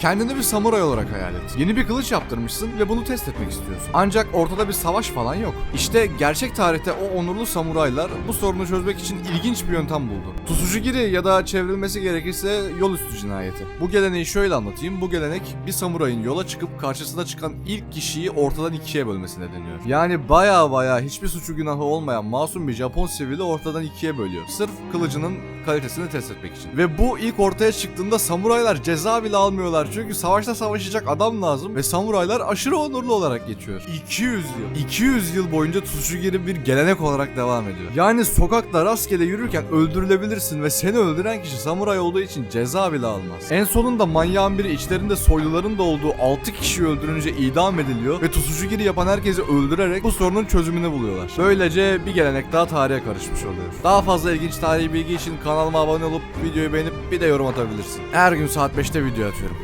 Kendini bir samuray olarak hayal et. Yeni bir kılıç yaptırmışsın ve bunu test etmek istiyorsun. Ancak ortada bir savaş falan yok. İşte gerçek tarihte o onurlu samuraylar bu sorunu çözmek için ilginç bir yöntem buldu. Tsuchigiri ya da çevrilmesi gerekirse yol üstü cinayeti. Bu geleneği şöyle anlatayım. Bu gelenek bir samurayın yola çıkıp karşısına çıkan ilk kişiyi ortadan ikiye bölmesine deniyor. Yani baya baya hiçbir suçu günahı olmayan masum bir Japon sivili ortadan ikiye bölüyor. Sırf kılıcının kalitesini test etmek için. Ve bu ilk ortaya çıktığında samuraylar ceza bile almıyorlar. Çünkü savaşta savaşacak adam lazım ve samuraylar aşırı onurlu olarak geçiyor. 200 yıl. 200 yıl boyunca Tsuchigiri bir gelenek olarak devam ediyor. Yani sokakta rastgele yürürken öldürülebilirsin ve seni öldüren kişi samuray olduğu için ceza bile almaz. En sonunda manyağın biri içlerinde soyluların da olduğu 6 kişiyi öldürünce idam ediliyor ve Tsuchigiri yapan herkesi öldürerek bu sorunun çözümünü buluyorlar. Böylece bir gelenek daha tarihe karışmış oluyor. Daha fazla ilginç tarihi bilgi için kanalıma abone olup videoyu beğenip bir de yorum atabilirsin. Her gün saat 5'te video atıyorum.